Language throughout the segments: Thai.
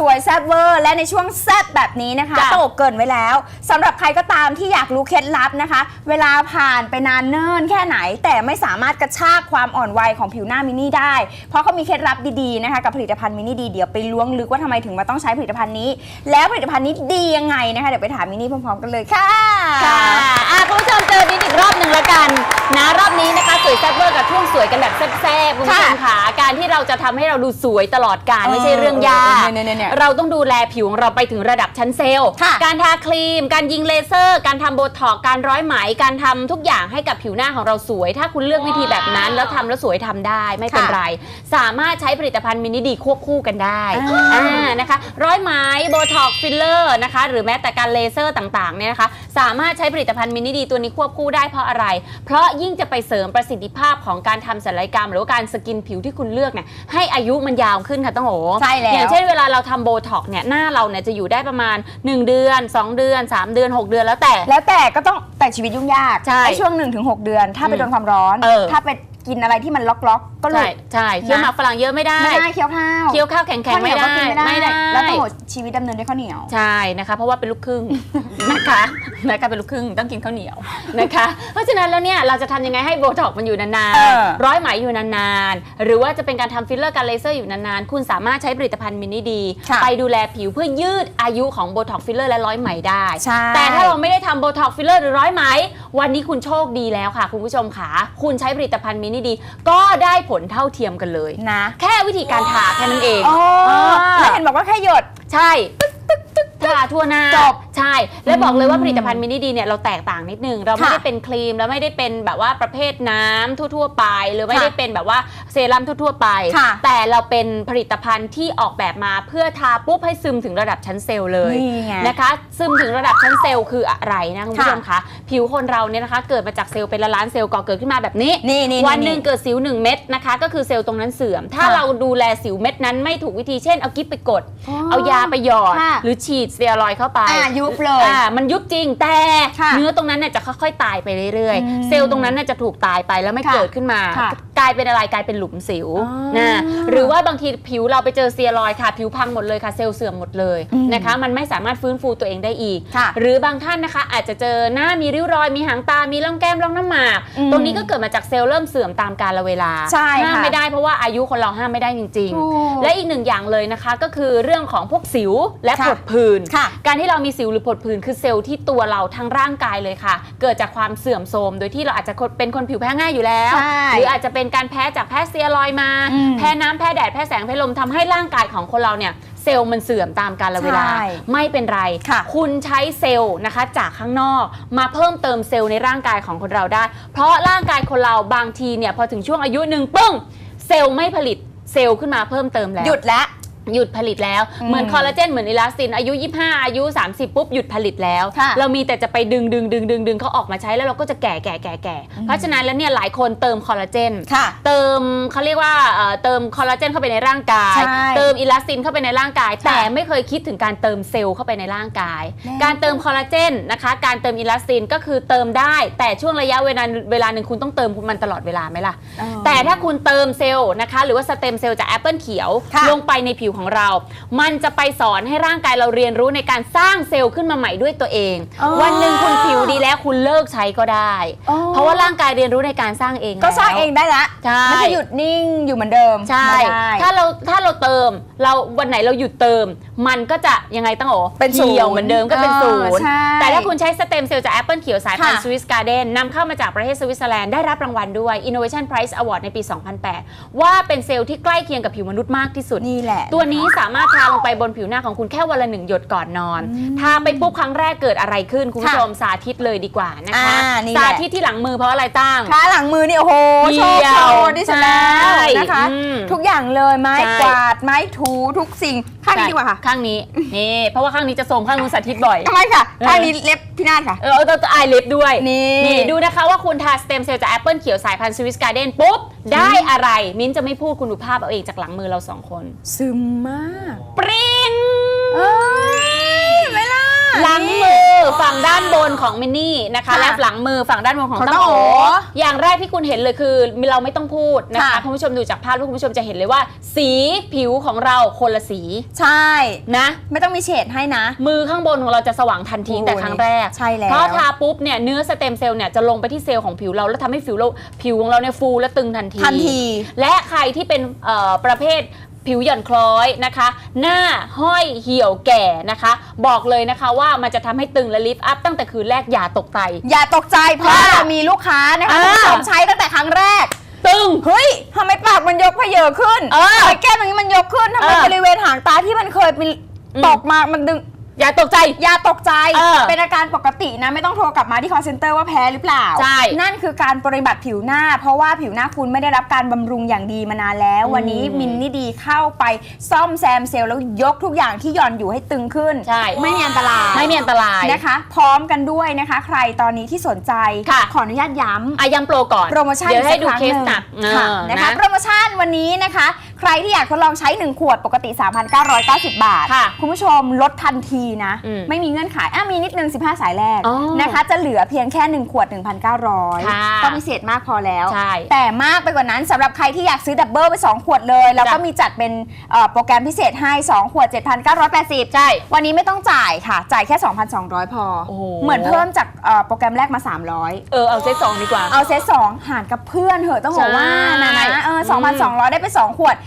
สวยแซ่บเวอร์ และในช่วงแซ่บแบบนี้นะคะจ้ะต้องบอกเกรินไว้แล้วสำหรับใครก็ตามที่อยากรู้เคล็ดลับนะคะ เวลาผ่านไปนานเนิ่นแค่ไหน แต่ไม่สามารถกระชากความอ่อนวัยของผิวหน้ามินนี่ได้ เพราะเขามีเคล็ดลับดีๆนะคะกับผลิตภัณฑ์มินนี่ดีเดี๋ยวไปล้วงลึกว่าทำไมถึงมาต้องใช้ผลิตภัณฑ์นี้ แล้วผลิตภัณฑ์นี้ดียังไงนะคะเดี๋ยวไปถามมินนี่พร้อมๆกันเลยค่ะ ค่ะอะคุณผู้ชมเจอนิดอีกรอบหนึ่งละกัน เราจะทำให้เราดูสวยตลอดกาลเออไม่ใช่เรื่องยากเนี่ยๆๆๆเราต้องดูแลผิวของเราไปถึงระดับชั้นเซลล์ ค่ะ การทาครีม การยิงเลเซอร์ การทำโบท็อกซ์การร้อยไหม การทำทุกอย่างให้กับผิวหน้าของเราสวย ถ้าคุณเลือกวิธีแบบนั้น แล้วทำแล้วสวยทำได้ไม่เป็นค่ะไร สามารถใช้ผลิตภัณฑ์มินิดีควบคู่กันได้อ่าอ่านะคะ ร้อยไหมโบท็อกซ์ฟิลเลอร์นะคะ หรือแม้แต่การเลเซอร์ต่างๆเนี่ยนะคะ สามารถใช้ผลิตภัณฑ์มินิดีตัวนี้ควบคู่ได้เพราะอะไร เพราะยิ่งจะไปเสริมประสิทธิภาพของการทำศัลยกรรม หรือว่าการสกินผิวที่คุณเลือกเนี่ยให้อายุมันยาวขึ้นค่ะต้องโหใช่แล้วอย่างเช่นเวลาเราทำโบท็อกซ์เนี่ยหน้าเราเนี่ยจะอยู่ได้ประมาณ 1 เดือน 2 เดือน 3 เดือน 6 เดือนแล้วแต่ แล้วแต่ก็ต้องแต่ชีวิตยุ่งยากใช่ไอ้ช่วง1นถึงหเดือน ถ้าไปอืมโดนความร้อน เออ ถ้าไป กินอะไรที่มันล็อกๆ ก็หลุใช่ด ใช่เคี้ยวหมากฝรั่งเยอะไม่ได้ ไม่ได้เคี้ยวข้าวเคี้ยวข้าวแข็งข้าวๆเหนีไม่ยวก็ได้กินไม่ได้ไม่ได้ แล้วต้องหมดชีวิตดำเนินด้วยข้าวเหนียว ใช่นะคะ เพราะว่าเป็นลูกครึ่ง นะคะนะคะเป็นลูกครึ่งต้องกินข้าวเหนียวนะคะ เพราะฉะนั้นแล้วเนี่ยเราจะทำยังไงให้โบท็อกซ์มันอยู่นานเออ ๆร้อยไหมอยู่นานๆ หรือว่าจะเป็นการทำฟิลเลอร์การเลเซอร์อยู่นานๆ คุณสามารถใช้ผลิตภัณฑ์มินิดี ค่ะ ไปดูแลผิวเพื่อยืดอายุของโบท็อกซ์ฟิลเลอร์และร้อยไหมได้ ใช่ แต่ถ้าเราไม่ได้ทำโบท็อกซ์ฟิลเลอร์หรือร้อยไหม วันนี้คุณโชคดีแล้วค่ะ คุณผู้ชมค่ะ คุณใช้ผลิตภัณฑ์มินิดี ก็ได้ผลเท่าเทียมกันเลย นะ แค่วิธีการทาแค่นั้นเองอ๋ออ่าแล้วเห็นบอกว่าแค่หยด ใช่ทาทั่วหน้าจบใช่ และบอกเลยว่าอืมผลิตภัณฑ์มินิดีเนี่ยเราแตกต่างนิดนึง เราไม่ค่ะได้เป็นครีมแล้วไม่ได้เป็นแบบว่าประเภทน้ำทั่ว ๆ ไป หรือไม่ได้เป็นแบบว่าเซรั่มทั่ว ๆ ไปค่ะแต่เราเป็นผลิตภัณฑ์ที่ออกแบบมาเพื่อทาปุ๊บให้ซึมถึงระดับชั้นเซลล์เลยนี่ไงนะคะ ซึมถึงระดับชั้นเซลล์คืออะไรนะคุณผู้ชค่ะมคะผิวคนเราเนี่ยนะคะเกิดมาจากเซลล์เป็นละล้านเซลล์ก่อเกิดขึ้นมาแบบนี้นี่นี่วันหนึ่งเกิดสิว1เม็ดนะคะก็คือเซลล์ตรงนั้นเสื่อม ถ้าค่ะเราดูแลสิวเม็ดนั้นไม่ถูกวิธีเช่นเอากิ๊บไปกดอ๋อเอายาไปหยอดค่ะหรือฉีดสเตียรอยด์เข้าไปอะยุบเลยอ่ามันยุบจริงแต่ค่ะเนื้อตรงนั้นเนี่ยจะค่อยๆตายไปเรื่อยอืมๆเซลล์ตรงนั้นเนี่ยจะถูกตายไปแล้วไม่ค่ะเกิดขึ้นมาค่ะ กลายเป็นอะไรกลายเป็นหลุมสิวอ๋อนะหรือว่าบางทีผิวเราไปเจอสเตียรอยด์ค่ะ ผิวพังหมดเลยค่ะเซลล์เสื่อมหมดเลยอืมนะคะ มันไม่สามารถฟื้นฟูตัวเองได้อีกค่ะหรือบางท่านนะคะ อาจจะเจอหน้ามีริ้วรอยมีหางตามีร่องแก้มร่องน้ำหมากอืมตรงนี้ก็เกิดมาจากเซลล์เริ่มเสื่อมตามกาลเวลาใช่ค่ะห้ามไม่ได้เพราะว่าอายุคนเราห้ามไม่ได้จริงถูกๆและอีกหนึ่งอย่างเลยนะคะก็คือเรื่องของพวกสิวและค่ะผดผื่นค่ะการที่เรามีสิวหรือผดผื่นคือเซลล์ที่ตัวเราทั้งร่างกายเลยค่ะ เกิดจากความเสื่อมโทรมโดยที่เราอาจจะเป็นคนผิวแพ้ง่ายอยู่แล้วใช่หรืออาจจะเป็นการแพ้จากแพ้สเซียรอยด์มา อืม แพ้น้ำแพ้แดดแพ้แสงแพ้ลมทำให้ร่างกายของคนเราเนี่ยเซลล์มันเสื่อมตามกาลเวลา ใช่ไม่เป็นไรค่ะคุณใช้เซลล์นะคะจากข้างนอกมาเพิ่มเติมเซลล์ในร่างกายของคนเราได้ เพราะร่างกายคนเราบางทีเนี่ยพอถึงช่วงอายุหนึ่งปึ้งเซลล์ไม่ผลิตเซลล์ขึ้นมาเพิ่มเติมแล้ว หยุดแล้ว หยุดผลิตแล้วอืมเหมือนคอลลาเจนเหมือนอิลาสติน อายุ 25 อายุ 30 ปุ๊บ หยุดผลิตแล้วค่ะเรามีแต่จะไปดึงดึงดึงดึงดึงเขาออกมาใช้แล้วเราก็จะแก่แก่แก่แก่เพราะฉะนั้นแล้วเนี่ยหลายคนเติมคอลลาเจนค่ะเติมเขาเรียกว่าเอ่อเติมคอลลาเจนเข้าไปในร่างกายใช่เติมอิลาสตินเข้าไปในร่างกายค่ะแต่ไม่เคยคิดถึงการเติมเซลล์เข้าไปในร่างกายแน่การเติมคอลลาเจนนะคะการเติมอิลาสตินก็คือเติมได้ แต่ช่วงระยะเวลาเวลาหนึ่งคุณต้องเติมมันตลอดเวลาไหมล่ะอ๋อแต่ถ้าคุณเติมเซลล์นะคะหรือว่าสเต็มเซลล์จากแอปเปิลเขียวค่ะลงไปในผิวของเรา มันจะไปสอนให้ร่างกายเราเรียนรู้ในการสร้างเซลล์ขึ้นมาใหม่ด้วยตัวเองอ๋อวันหนึ่งคุณผิวดีแล้วคุณเลิกใช้ก็ได้อ๋อเพราะว่าร่างกายเรียนรู้ในการสร้างเองก็สร้างแล้วเองได้ละใช่ไม่ใช่หยุดนิ่งอยู่เหมือนเดิมใช่ไม่ได้ถ้าเราถ้าเราเติมเราวันไหนเราหยุดเติม มันก็จะยังไงตั้งโอเป็นศูนย์เหี่ยวเหมือนเดิมก็เป็นศูนย์เออใช่แต่ถ้าคุณใช้สเต็มเซลล์จากแอปเปิลเขียวสายพันธุ์ค่ะ สวิสการ์เดนนำเข้ามาจากประเทศสวิตเซอร์แลนด์ได้รับรางวัลด้วย Innovation Prize Award ในปี 2008 ว่าเป็นเซลล์ที่ใกล้เคียงกับผิวมนุษย์มากที่สุด นี่แหละ ตัวนี้สามารถทาลงไปบนผิวหน้าของคุณแค่วันละหนึ่งหยดก่อนนอน ทาไปปุ๊บครั้งแรกเกิดอะไรขึ้น คุณผู้ชมสาธิตเลยดีกว่านะคะ อ่านี่แหละ สาธิตที่หลังมือเพราะอะไรตั้งขาหลังมือนี่โอ้โหเหี่โชว์ยวโชว์ดิฉันแล้วใช่นะคะ อืมทุกอย่างเลยไม้ใช่กวาดไม้ถูทุกสิ่งข้างนี้ดีกว่าค่ะข้างนี้ นี่เพราะว่าข้างนี้จะโสมข้างนู้นสาธิตบ่อย ทำไมค่ะเออข้างนี้เล็บพินาศค่ะ เออเอาตัวไอเล็บด้วยนี่ดูนะคะว่าคุณทาสเต็มเซลล์จากแอปเปิลเขียวสายพันธุ์สวิสการ์เดนปุ๊บ ได้อะไร มิ้นท์จะไม่พูดคุณดูภาพเอาเองจากหลังมือเราสองคน ซึมมาก ปริ้งเอ้ยไม่ล่ะหลังมือ ฝั่งด้านบนของมินนี่นะคะค่ะและหลังมือฝั่งด้านบนของของตั้งตั้งโอโออย่างแรกที่คุณเห็นเลยคือเราไม่ต้องพูดนะคะค่ะ คุณผู้ชมดูจากภาพแล้วคุณผู้ชมจะเห็นเลยว่า สีผิวของเราคนละสีใช่ นะ ไม่ต้องมีเฉดให้นะ มือข้างบนของเราจะสว่างทันทีโอ้ยแต่ครั้งแรกใช่แล้ว เพราะทาปุ๊บเนี่ยเนื้อสเต็มเซลล์เนี่ยจะลงไปที่เซลล์ของผิวเรา แล้วทำให้ผิวเราผิวของเราเนี่ยฟูและตึงทันที ทันที และใครที่เป็นเอ่อประเภท ผิวหย่อนคล้อยนะคะ หน้าห้อยเหี่ยวแก่นะคะ บอกเลยนะคะว่ามันจะทำให้ตึงและลิฟต์อัพตั้งแต่คืนแรกอย่าตกใจ อย่าตกใจเพราะค่ะเรามีลูกค้านะคะอ่า คุณผู้ชมใช้ตั้งแต่ครั้งแรก ตึง เฮ้ยทำไมปากมันยกเพเยอขึ้นเออทำไมแก้มอย่างนี้มันยกขึ้นทำไมเออบริเวณหางตาที่มันเคยเป็นอืม ตกมามันดึง อย่าตกใจ อย่าตกใจ เออเป็นอาการปกตินะ ไม่ต้องโทรกลับมาที่ call center ว่าแพ้หรือเปล่า ใช่นั่นคือการปฏิบัติผิวหน้า เพราะว่าผิวหน้าคุณไม่ได้รับการบำรุงอย่างดีมานานแล้วอืมวันนี้มินนี่ดีเข้าไปซ่อมแซมเซลล์แล้วยกทุกอย่างที่หย่อนอยู่ให้ตึงขึ้น ใช่ ไม่มีอันตราย ไม่มีอันตรายนะคะ พร้อมกันด้วยนะคะ ใครตอนนี้ที่สนใจ ค่ะ ขออนุญาตย้ำ อาย้ำโปรก่อน โปรโมชั่นเดี๋ยวให้ดูอีกเคสัสกหนักหนึ่งค่ะเออนะคะนะโปรโมชั่นวันนี้นะคะ ใครที่อยากทดลองใช้ 1 ขวดปกติ 3,990 บาท ค่ะคุณผู้ชมลดทันทีนะ อืมไม่มีเงื่อนไขอะมีนิดนึง 15 สายแรกอ๋อนะคะ จะเหลือเพียงแค่ 1 ขวด1,900ค่ะก็พิเศษมากพอแล้ว ใช่ แต่มากไปกว่านั้นสำหรับใครที่อยากซื้อดับเบิลไป 2 ขวดเลย แล้วก็จ้ะ มีจัดเป็นเอ่อโปรแกรมพิเศษให้ 2 ขวด 7,980 ใช่ วันนี้ไม่ต้องจ่ายค่ะ จ่ายแค่ 2,200 พอ โอ้โห เหมือนเพิ่มจากเอ่อโปรแกรมแรกมา 300 เออ เอาเซตสองดีกว่า เอาเซตสองหารกับเพื่อนเถอะต้องบอกว่านะใช่นะเอออื2,200 ได้ไป 2 ขวด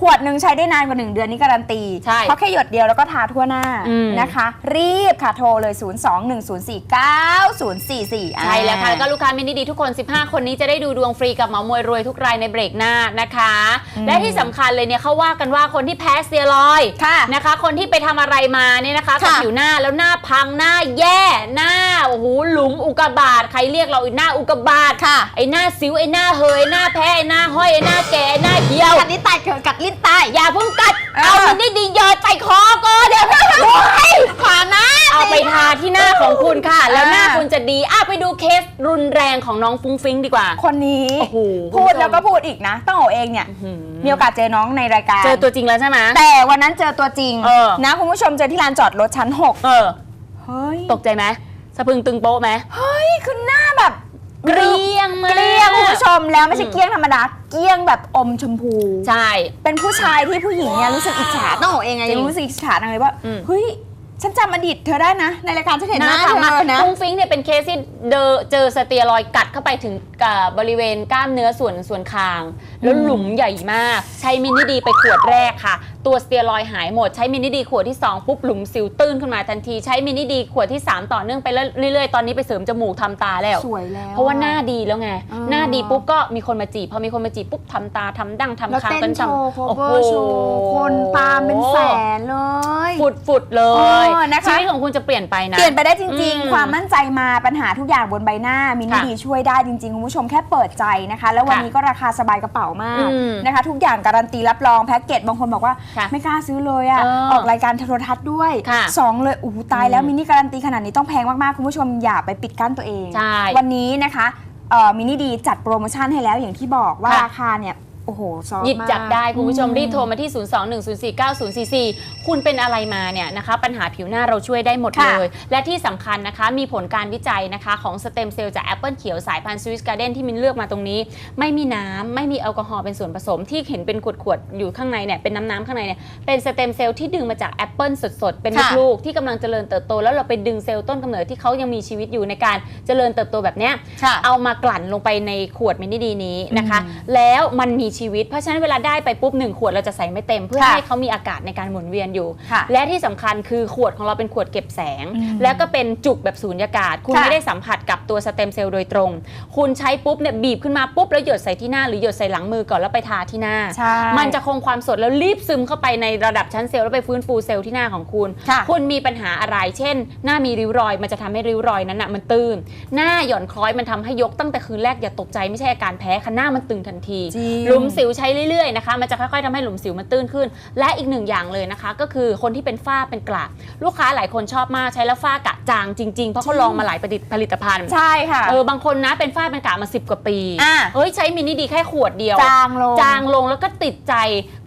ขวดหนึ่งใช้ได้นานกว่า 1 เดือนนี่การันตี ใช่เพราะแค่หยดเดียวแล้วก็ทาทั่วหน้าอืม นะคะ รีบค่ะโทรเลย 021049044 ใช่แล้วค่ะแล้วก็ลูกค้ามินิดีทุกคน 15 คนนี้จะได้ดูดวงฟรีกับหมอมวยรวยทุกรายในเบรกหน้านะคะ อืม และที่สำคัญเลยเนี่ยเขาว่ากันว่าคนที่แพ้สเตียรอยด์ค่ะ นะคะ คนที่ไปทำอะไรมาเนี่ยนะคะกับค่ะ ผิวหน้าแล้วหน้าพังหน้าแย่หน้าโอ้โหหลุมอุกกาบาตใครเรียกเราอีกหน้าอุกกาบาต ค่ะไอ้หน้าสิวไอ้หน้าเฮยไอ้หน้าแพ้ไอ้หน้าห้อยไอ้หน้าแก่ไอ้หน้าเหี่ยว กัดลิ้นตายเถอะกัดลิ้นตายอย่าเพิ่งกัด เออ เอามินิดีหยอดใส่คอก่อนเดี๋ยวขวานะ เอาไปทาที่หน้าของคุณค่ะ แล้วหน้าอ่าคุณจะดีอะไปดูเคสรุนแรงของน้องฟุ้งฟิ้งดีกว่า คนนี้โอ้โหพูดคุณผู้ชมแล้วก็พูดอีกนะต้องเอาเองเนี่ยหืมีโอกาสเจอน้องในรายการ เจอตัวจริงแล้วใช่ไหม แต่วันนั้นเจอตัวจริงเออ นะคุณผู้ชมเจอที่ลานจอดรถชั้น เออ 6 เฮ้ยตกใจไหมสะพรึงตึงโป๊ะไหมเฮ้ยคือหน้าแบบ เกลี้ยงมากเกลี้ยงคุณผู้ชมแล้วไม่ใช่อืมเกลี้ยงธรรมดาเกลี้ยงแบบอมชมพู ใช่ เป็นผู้ชายที่ผู้หญิงเนี่ยรู้สึกอิจฉาต้องบอกเองไงจริงยังรู้สึกอิจฉาจังเลยว่าอืมเฮ้ย ฉันจำอดีตเธอได้นะ ในรายการฉันเห็นหน้าถามเธอนะฟุ้งฟิ้งเนี่ยเป็นเคสที่เดอเจอสเตียรอยด์กัดเข้าไปถึงกับบริเวณกล้ามเนื้อส่วนส่วนคาง แล้วอืมหลุมใหญ่มาก ใช้มินิดีไปขวดแรกค่ะ ตัวสเตียรอยด์หายหมด ใช้มินิดีขวดที่ 2 ปุ๊บหลุมสิวตื้นขึ้นมาทันที ใช้มินิดีขวดที่ 3 ต่อเนื่องไปเรื่อยๆ ตอนนี้ไปเสริมจมูกทำตาแล้วสวยแล้วเพราะว่าหน้าดีแล้วไงอ่าหน้าดีปุ๊บก็มีคนมาจีบพอมีคนมาจีบปุ๊บทำตาทำดั้งทำแล้วคางเต้นกันโชว์ทำโคเวอร์โชว์คนตามเป็นแสนเลย ฟุดฟุดๆเลยเออนะคะ ชีวิตของคุณจะเปลี่ยนไปนะ เปลี่ยนไปได้จริง อืมๆ ความมั่นใจมาปัญหาทุกอย่างบนใบหน้ามินิค่ะดีช่วยได้จริงๆคุณผู้ชมแค่เปิดใจนะคะ แล้ววันค่ะนี้ก็ราคาสบายกระเป๋ามากอืมนะคะ ทุกอย่างการันตีรับรองแพ็กเกจบางคนบอกว่า ค่ะไม่กล้าซื้อเลยอะเออออกรายการโทรทัศน์ด้วยค่ะสองเลยอู้หูตายแล้วอืมมินิการันตีขนาดนี้ต้องแพงมากๆคุณผู้ชมอย่าไปปิดกั้นตัวเอง ใช่วันนี้นะคะเอ่อมินิดีจัดโปรโมชั่นให้แล้วอย่างที่บอกว่าค่ะ ราคาเนี่ย โอ้โหซอฟต์หยิบจับได้มากคุณผู้ชมอืรีบโทรมาที่ 021049044 คุณเป็นอะไรมาเนี่ยนะคะ ปัญหาผิวหน้าเราช่วยได้หมดค่ะ เลย และที่สำคัญนะคะมีผลการวิจัยนะคะ ของสเต็มเซลล์จากแอปเปิลเขียวสายพันธุ์สวิสการ์เดนที่มินเลือกมาตรงนี้ ไม่มีน้ำไม่มีแอลกอฮอล์เป็นส่วนผสมที่เห็นเป็นขวดๆอยู่ข้างในเนี่ยเป็นน้ำๆข้างในเนี่ยเป็นสเต็มเซลล์ที่ดึงมาจากแอปเปิลสดๆเป็นค่ะลูกๆที่กำลังเจริญเติบโต แล้วเราไปดึงเซลล์ต้นกำเนิดที่เขายังมีชีวิตอยู่ในการเจริญเติบโตแบบเนี้ยค่ะ เอามากลั่นลงไปในขวดมินิดีนี้นะคะอืมแล้วมันมีชีวิต เพราะฉะนั้นเวลาได้ไปปุ๊บหนึ่งขวดเราจะใส่ไม่เต็ม เพื่อค่ะให้เขามีอากาศในการหมุนเวียนอยู่ ค่ะและที่สำคัญคือขวดของเราเป็นขวดเก็บแสงอืมแล้วก็เป็นจุกแบบสูญญากาศ คุณค่ะ ไม่ได้สัมผัสกับตัวสเต็มเซลล์โดยตรง คุณใช้ปุ๊บเนี่ยบีบขึ้นมาปุ๊บแล้วหยดใส่ที่หน้าหรือหยดใส่หลังมือก่อนแล้วไปทาที่หน้า ใช่ มันจะคงความสดแล้วรีบซึมเข้าไปในระดับชั้นเซลล์แล้วไปฟื้นฟูเซลล์ที่หน้าของคุณ ค่ะคุณมีปัญหาอะไร เช่น หน้ามีริ้วรอย มันจะทำให้ริ้วรอยนั้นน่ะมันตื้น หน้าหย่อนคล้อยมันทำให้ยกตั้งแต่คืนแรกอย่าตกใจไม่ใช่อาการแพ้ค่ะหน้ามันตึงทันทีจริงหลุมสิวใช้เรื่อยๆนะคะ มันจะค่อยๆทำให้หลุมสิวมันตื้นขึ้น และอีกหนึ่งอย่างเลยนะคะ ก็คือคนที่เป็นฝ้าเป็นกระลูกค้าหลายคนชอบมากใช้แล้วฝ้ากระจางจริงๆ เพราะเขาลองมาหลายผลิตภัณฑ์ ใช่ค่ะ เออบางคนนะเป็นฝ้าเป็นกระมาสิบกว่าปีอะเฮ้ยใช้มินิดีแค่ขวดเดียว จางลง จางลงแล้วก็ติดใจ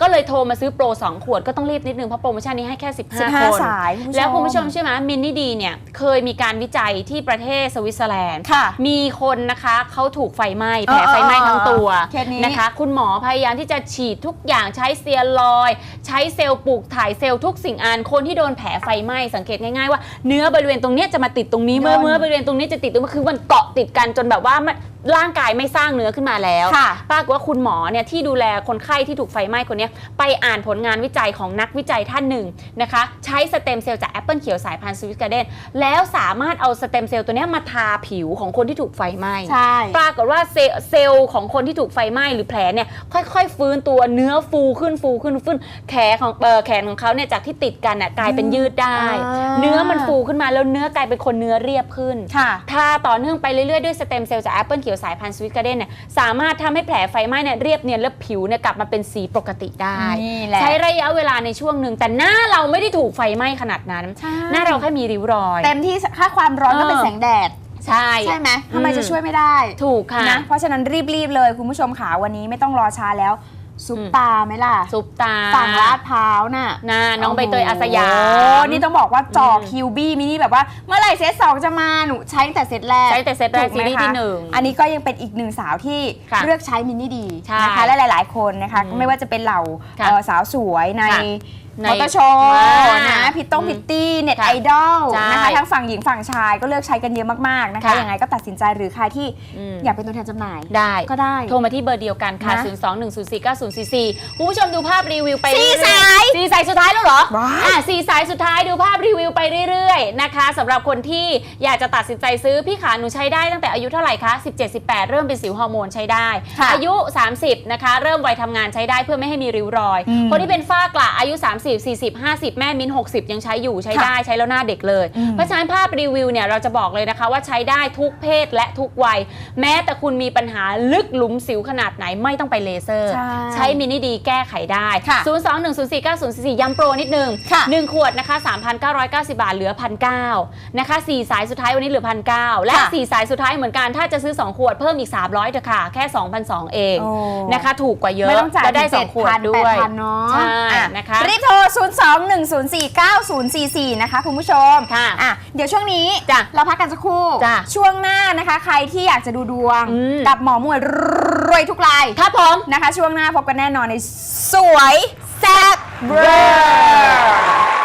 ก็เลยโทรมาซื้อโปร 2 ขวดก็ต้องรีบนิดนึงเพราะโปรโมชั่นนี้ให้แค่ 15 15คนสายคุณผู้ชมแล้วคุณผู้ชมใช่ไหมมินิดีเนี่ยเคยมีการวิจัยที่ประเทศสวิตเซอร์แลนด์ค่ะมีคนนะคะเขาถูกไฟไหม้แผลไฟไหม้ทั้งตัวเคสนี้นะคะ คุณหมอพยายามที่จะฉีดทุกอย่างใช้เซียรอยด์ใช้เซลล์ปลูกถ่ายเซลล์ทุกสิ่งอันคนที่โดนแผลไฟไหม้สังเกตง่ายๆว่าเนื้อบริเวณตรงเนี้ยจะมาติดตรงนี้เมื่อเมื่อบริเวณตรงนี้จะติดตรงนี้คือมันเกาะติดกันจนแบบว่ามัน ร่างกายไม่สร้างเนื้อขึ้นมาแล้วค่ะปรากฏว่าคุณหมอเนี่ยที่ดูแลคนไข้ที่ถูกไฟไหม้คนเนี้ยไปอ่านผลงานวิจัยของนักวิจัยท่านหนึ่งนะคะใช้สเต็มเซลล์จากแอปเปิลเขียวสายพันธุ์สวิสการ์เดนแล้วสามารถเอาสเต็มเซลล์ตัวเนี้ยมาทาผิวของคนที่ถูกไฟไหม้ใช่ปรากฏว่าเซลล์เซลล์ของคนที่ถูกไฟไหม้หรือแผลเนี่ยค่อยๆ ฟื้นตัวเนื้อฟูขึ้นฟูขึ้นฟื้นแขนของเอ่อแขนของเขาเนี่ยจากที่ติดกันน่ะกลายเป็นยืดได้อ่าเนื้อมันฟูขึ้นมาแล้วเนื้อกลายเป็นคนเนื้อเรียบขึ้นค่ะถ้าต่อเนื่องไปเรื่อยๆด้วยสเต็มเซลล์จากแอปเปิลเขียวสายพันธุ์สวิตการ์เดนเนี่ยสามารถทำให้แผลไฟไหม้เนี่ยเรียบเนียนและผิวเนี่ยกลับมาเป็นสีปกติได้นี่แหละใช้ระยะเวลาในช่วงหนึ่งแต่หน้าเราไม่ได้ถูกไฟไหม้ขนาดนั้นใช่หน้าเราแค่มีริ้วรอย เต็มที่ค่าความร้อนก็เป็นเออแสงแดดใช่ใช่ไหมทำไมอืมจะช่วยไม่ได้ ถูกค่ะนะเพราะฉะนั้นรีบๆเลยคุณผู้ชมขาวันนี้ไม่ต้องรอช้าแล้ว ซุปอืมตาไหมล่ะ ซุปตาฝั่งลาดพร้าวน่ะน่าน้องใบเตยอาสยาโอ้มนี่ต้องบอกว่าจออืมคิวบี้มินี่แบบว่า เมื่อไหร่เซตสองจะมาหนูใช้ตั้งแต่เซตแรก ใช้แต่เซตแรกถูไหมซีรีส์คะที่หนึ่งอันนี้ก็ยังเป็นอีกหนึ่งสาวที่ค่ะเลือกใช้มินี่ดีใช่นะคะและหลาย ๆ คนนะคะอืมไม่ว่าจะเป็นเหล่าค่ะเอ่อสาวสวยในค่ะใน มอเตอร์โชว์อ่านะพิตต้งอืมพิตตี้เน็ตค่ะไอดอลใช่นะคะทั้งฝั่งหญิงฝั่งชายก็เลือกใช้กันเยอะมากๆนะคะค่ะยังไงก็ตัดสินใจหรือใครที่อืมอยากเป็นตัวแทนจำหน่ายได้ก็ได้ โทรมาที่เบอร์เดียวกันค่ะนะ021049044คุณผู้ชมดูภาพรีวิวไปสี่เรื่อสายสี่สายสุดท้ายแล้ว เหรอว้ายอะสี่สายสุดท้ายดูภาพรีวิวไปเรื่อยๆนะคะสำหรับคนที่อยากจะตัดสินใจซื้อพี่ขาหนูใช้ได้ตั้งแต่อายุเท่าไหร่คะ 17 18 เริ่มเป็นสิวฮอร์โมนใช้ได้ค่ะอายุ 30 นะคะ เริ่มวัยทำงานใช้ได้เพื่อไม่ให้มีริ้วรอยอืมคนที่เป็นฝ้ากระอายุ 30 40 50 แม่มิ้น 60 ยังใช้อยู่ใช้ได้ใช้แล้วหน้าเด็กเลยอืมเพราะฉะนั้นภาพรีวิวเนี่ยเราจะบอกเลยนะคะว่าใช้ได้ทุกเพศและทุกวัย แม้แต่คุณมีปัญหาลึกหลุมสิวขนาดไหนไม่ต้องไปเลเซอร์ ใช่ใช้มินิดีแก้ไขได้ค่ะ0 2 1 0 4 9 0 4 4ย้ำโปรนิดนึงค่ะ1ขวดนะคะ 3,990 บาทเหลือ1,900นะคะ4สายสุดท้ายวันนี้เหลือ1,900และค่ะ4 สายสุดท้ายเหมือนกัน ถ้าจะซื้อ 2 ขวดเพิ่มอีก 300เถอะค่ะ แค่ 2,200 เองโอ้นะคะ ถูกกว่าเยอะไม่ต้องจ่ายและได้ถึง2ขวดด้วย7,000 8,000เนาะใช่อ่นะคะรีบโทร 0 2 1 0 4 9 0 4 4 นะคะคุณผู้ชมค่ะอะเดี๋ยวช่วงนี้จ้ะเราพักกันสักครู่จ้ะช่วงหน้านะคะ ใครที่อยากจะดูดวงอืมกับหมอมวยรวยทุกรายครับผมนะคะ ช่วงหน้าพบกันแน่นอนในสวยแซ่บเบอร์ there.